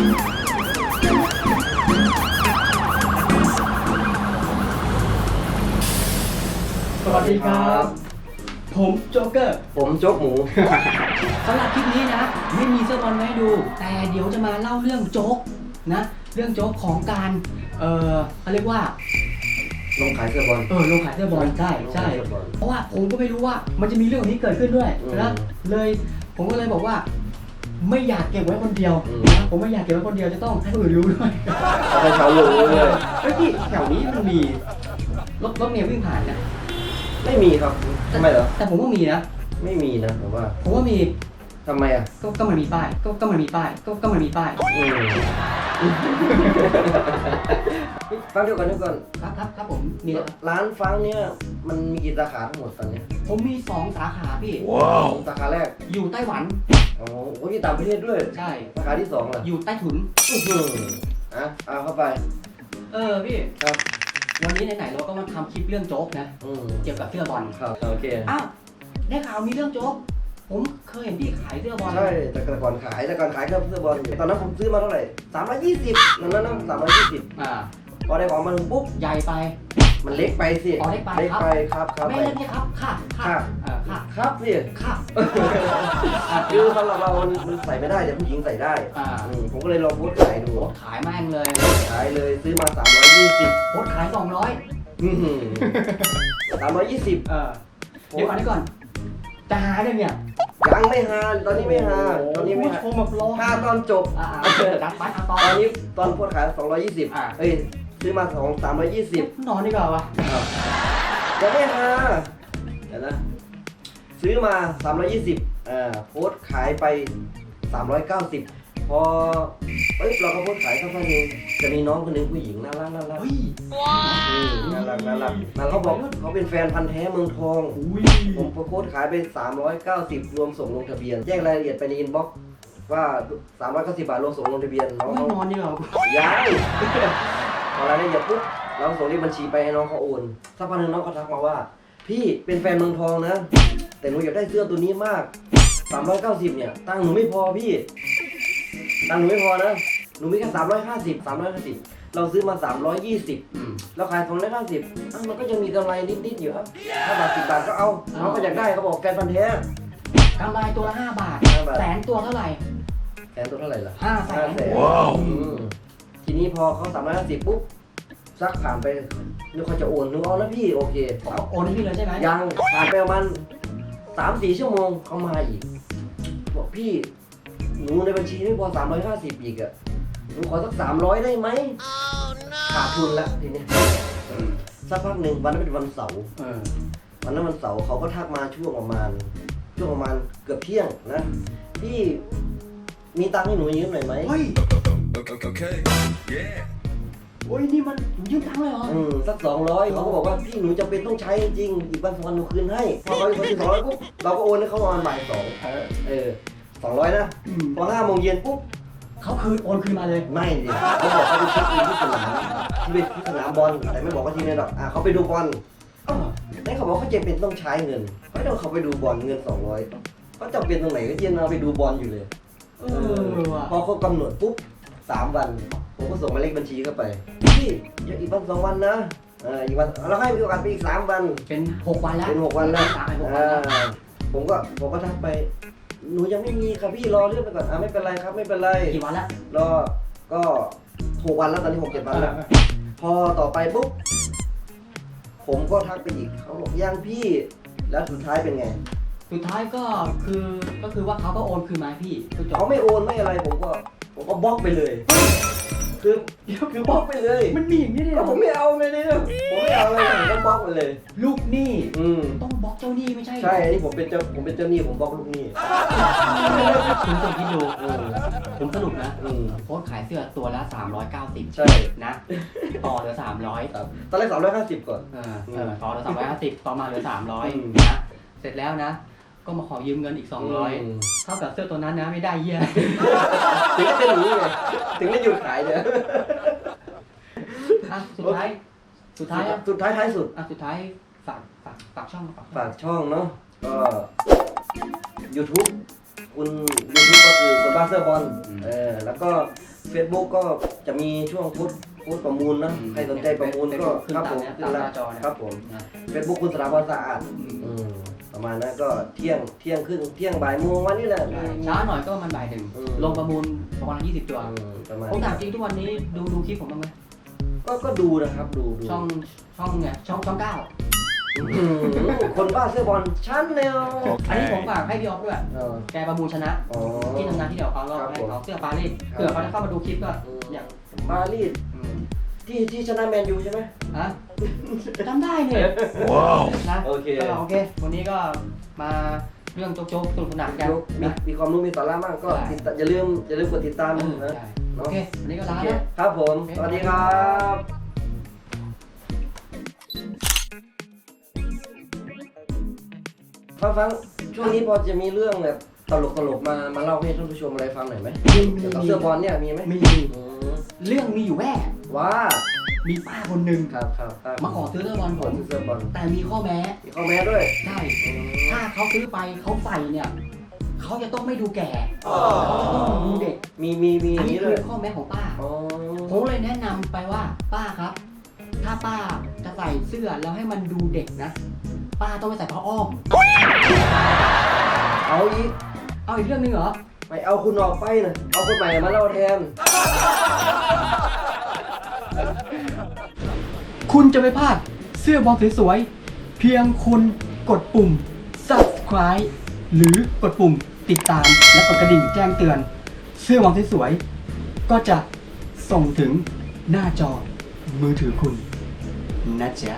สวัสดีครับ ผมโจ๊กเกอร์ผมโจ๊กหมู สำหรับคลิปนี้นะ ไม่มีเสื้อบอลมาให้ดู แต่เดี๋ยวจะมาเล่าเรื่องโจ๊กนะ เรื่องโจ๊กของการ เออเขาเรียกว่า ลงขายเสื้อบอล เออลงขายเสื้อบอลใช่ใช่ลงขายเสื้อบอลเพราะว่าผมก็ไม่รู้ว่ามันจะมีเรื่องแบบนี้เกิดขึ้นด้วยอืมนะ เลยผมก็เลยบอกว่า ไม่อยากเก็บไว้คนเดียว อืมนะผมไม่อยากเก็บไว้คนเดียวจะต้องให้คนอื่นรู้ด้วยเอาไปชาวโลกเลย เฮ้ยพี่แถวนี้มันมีรถรถเมล์วิ่งผ่านนะไม่มีครับทำไมเหรอ แต่ผมว่ามีนะ ไม่มีนะผมว่าผมว่ามี ทำไมอะก็ก็มันมีป้าย ก็ก็มันมีป้าย ก็ก็มันมีป้าย อืม ฟังเดียวกันเดียวกันครับครับครับผมมีแล้วครับร้านฟังเนี่ยมันมีกี่สาขาทั้งหมดตอนเนี้ยผมมีสองสาขาพี่ สาขาแรกอยู่ไต้หวันโอ้โหโอ้ยมีต่างประเทศด้วยใช่ สาขาที่สองล่ะอยู่ใต้ถุน อื้อหืออะเอาเข้าไปเออพี่ ครับวันนี้ไหนๆเราก็มาทำคลิปเรื่องโจ๊กนะ อืมเกี่ยวกับเสื้อบอลครับโอเค อ้าวได้ข่าวมีเรื่องโจ๊ก ผมเคยเห็นพี่ขายเสื้อบอลใช่แต่ก่อนขายแต่ก่อนขายเครื่องเสื้อบอลตอนนั้นผมซื้อมาเท่าไหร่สามร้อยยี่สิบนั่นนั่นสามร้อยยี่สิบอ่าพอได้ของมาถึงปุ๊บใหญ่ไป มันเล็กไปสิอ๋อเล็กไปเล็กไปครับครับไม่ไปเล่นพี่ครับค่ะค่ะค่ะเออค่ะครับสิค่ะคือสำหรับเรามันมันใส่ไม่ได้แต่ผู้หญิงใส่ได้อ่าอืมผมก็เลยลองโพสต์ขายดูโพสต์ขายแม่งเลยขายเลยซื้อมา 320โพสต์ขายสองร้อยอื้อหือ320เออเดี๋ยวก่อนเดี๋ยวก่อนจะหาเรื่องเนี่ย ยังไม่หาตอนนี้ไม่หาตอนนี้ไม่ผู้หาชมแบบรอหาตอนจบอ่าๆจัดไปเอาต่อตอนนี้ตอนโพสต์ขายอ่า220เอ้ยซื้อมา2 320นอนดีกว่าวะยังไม่หาเดี๋ยวนะซื้อมา 320อ่าโพสต์ขายไป 390 พอเอ้ยเราก็โพสต์ขายสักพักหนึงจะมีน้องคนหนึ่งผู้หญิงน่ารักน่ารักเฮ้ยอืมน่ารักน่ารักแล้วเขาบอกเขาเป็นแฟนพันธ์แท้เมืองทอง อุ้ยผมโพสต์ขายไป 390 รวมส่งลงทะเบียน แจ้งรายละเอียดไปในอินบ็อกซ์ว่า 390 บาทรวมส่งลงทะเบียนน้องไม่เขานอนดีกว่าย้ายพอรายละเอียดปุ๊บเราส่งเลขบัญชีไปให้น้องเขาโอนสักพักหนึงน้องเขาทักมาว่า พี่เป็นแฟนเมืองทองนะ แต่หนูอยากได้เสื้อตัวนี้มาก 390 เนี่ย ตังค์หนูไม่พอพี่ ตังค์หนูไม่พอนะ หนูมีแค่350 350เราซื้อมา320อืมเราขาย290อ้าวมันก็ยังมีกำไรนิดๆอยู่ครับถ้าบาท10บาทก็เอาเอาน้องก็อยากได้เขาบอกแฟนพันธ์แท้กำไรตัวละห้าบาท ห้าบาทแสนตัวเท่าไหร่แสนตัวเท่าไหร่ล่ะห้าแสนห้าแสนอืมทีนี้พอเขา350ปุ๊บสักผ่านไปนึกเขาจะโอนนึกเอาแล้วพี่โอเคเขาโอนให้พี่เลยใช่ไหมยังผ่านไปประมาณสามสี่ชั่วโมงเขามาอีกบอกพี่ หนูในบัญชีไม่พอสามร้อยห้าสิบอีกอะหนูขอสักสามร้อยได้ไหมขาดทุนละทีเนี้ยสักพักหนึ่งวันนั้นเป็นวันเสาร์เออวันนั้นวันเสาร์เขาก็ทักมาช่วงประมาณ ช่วงประมาณเกือบเที่ยงนะพี่มีตังค์ให้หนูยืมหน่อยไหม เฮ้ย Okay. Yeah. โอ้ยนี่มันยืมตังค์เลยเหรอ อืมสักสองร้อยเขาก็บอกว่าพี่หนูจำเป็นต้องใช้จริงๆอีกวันสองวันหนูคืนให้พอเขาเขาคืนสองร้อยปุ๊บเราก็โอนให้เขาประมาณบ่ายสองเออเออ สองร้อยนะอืมพอห้าโมงเย็นปุ๊บเขาคืนโอนคืนมาเลยไม่ดิเขาบอกเขาไปเช็คอินที่สนามที่เป็นที่สนามบอลแต่ไม่บอกว่าที่ไหนหรอกอะเขาไปดูบอลเออนั่นเขาบอกเขาจำเป็นต้องใช้เงินไม่ต้องเขาไปดูบอลเงินสองร้อยเขาจำเป็นตรงไหนก็ยังเอาไปดูบอลอยู่เลย เออว่ะพอครบกำหนดปุ๊บสามวัน ผมก็ส่งหมายเลขบัญชีเข้าไปพี่เดี๋ยวอีกวันสองวันนะเอออีกวันเราให้มีโอกาสไปอีกสามวัน เป็นหกวันแล้วเป็นหกวันแล้วสามเป็นหกวันอ่าแล้วผมก็ผมก็ทักไป หนูยังไม่มีครับพี่รอเรื่องไปก่อนอะไม่เป็นไรครับไม่เป็นไรกี่วันแล้วรอก็หกวันแล้วตอนนี้หกเจ็ดวันแล้วพอต่อไปปุ๊บผมก็ทักไปอีกเขาบอกยังพี่แล้วสุดท้ายเป็นไงสุดท้ายก็คือก็คือว่าเขาก็โอนคืนมาให้พี่คือจบเขาไม่โอนไม่อะไรผมก็ผมก็บล็อกไปเลย คือคือบล็อกไปเลย มันมีอย่างนี้ด้วยเหรก็อผมไม่เอาเลยเนี่ยผมไม่ เอาเลยผมก็บล็อกไปเลย ลูกหนี้อืมต้องบล็อกเจ้าหนี้ไม่ใช่เหรอใช่อันนี้ผมเป็นเจ้าผมเป็นเจ้าหนี้ผมบล็อกลูกหนี้ คุณต้องคิดดูอืมผมสรุปนะอืม โพสต์ขายเสื้อตัวละ 390ใช่นะต่อเหลือ 300ครับตอนแรกสามร้อยห้าสิบก่อน เออเออต่อเหลือ350ต่อมาเหลือ อืม 300นะเสร็จแล้วนะ ก็มาขอยืมเงินอีกม200เท่ากับเสื้อตัวนั้นนะไม่ได้เยี่ย ถึงได้เป็นอย่างนี้ไงถึงได้หยุดขายเนี่ย อะสุดท้าย สุดท้ายอะสุดท้ายท้ายสุด อะสุดท้ายฝากฝากฝากช่องฝากช่องฝากช่องเนาะก็ YouTube คุณ YouTube ก็คือคนบ้าเสื้อบอลเออแล้วก็ Facebook ก็จะมีช่วงโพสต์โพสต์ประมูลนะอืมใครสนใจประมูลก็ขึ้นครับตาผมมเนี้ยขึ้นตามหน้าจอเนี่ยครับผม นะ Facebook คุณสถาพรสะอาดอืมอืมประมาณนั้นก็เที่ยงเที่ยงครึ่งเที่ยงบ่ายโมงวันนี้แหละ ช้าหน่อยก็ประมันบ่ายหนึ่งอืม ลงประมูลประมาณยี่สิบตัว อืมประมาณผมนี้ถามจริงทุกวันนี้ดูดูคลิปผมบ้างไหม ก็ก็ดูนะครับดูดูช่องช่องเนี่ยช่องช่องเก้าอืมคนบ้าเสื้อบอลชั้นแนวอันนี้ผมฝากให้พี่ออฟด้วยเออแกประมูลชนะ อ๋อ ที่ทำงานที่เดียวเขาก็ครับให้ผมเขาเสื้อปารีสครับ เผื่อเขาจะเข้ามาดูคลิปก็อืมอย่างมารีดอืมที่ที่ชนะแมนยูใช่ไหมฮะจำได้เนี่ยว้าว นะโอเค ก็โอเค วันนี้ก็มาเรื่องโจ๊กๆสนุกสนานกันยกมีนะ มีความรู้มีสาระมากก็ใช่ ติดตามอย่าลืมอย่าลืมกดติดตามเออนะใช่ โอเควันนี้ก็โอลาเคแล้ว ครับผมโอเคสวัสดีครับฟังฟังช่วงนี้พอจะมีเรื่องแบบตลกตลกๆมา มาเล่าให้ท่านผู้ชมอะไรฟังหน่อยไหมมีมีเกี่ยวกับมีเสื้อบอลเนี่ยมีไหมมีอืมเรื่องมีอยู่แว่ว่ามีป้าคนหนึ่งครับครับครับมาขอซื้อเสื้อบอลขผอมซื้อเสื้อบอลแต่มีข้อแม้มีข้อแม้ด้วย ใช่อืมถ้าเขาซื้อไปเขาใส่เนี่ย เขาจะต้องไม่ดูแก่อ๋อเขาจะต้องดูเด็กมีมีมีออันย่างนี้นี้เลคืยอข้อแม้ของป้าอ๋อผมเลยแนะนำไปว่า ป้าครับ ถ้าป้าจะใส่เสื้อแล้วให้มันดูเด็กนะ ป้าต้องไปใส่ผ้าอ้อม เอาอีกเอาอีกเรื่องหนึงเหรอ ไปเอาคุณออกไปนะเอาคนใหม่มาเล่าแทน คุณจะไม่พลาดเสื้อบอลสวยๆ เพียงคุณกดปุ่ม subscribe หรือกดปุ่มติดตามและกดกระดิ่งแจ้งเตือน เสื้อบอลสวยๆก็จะส่งถึงหน้าจอมือถือคุณนะจ๊ะ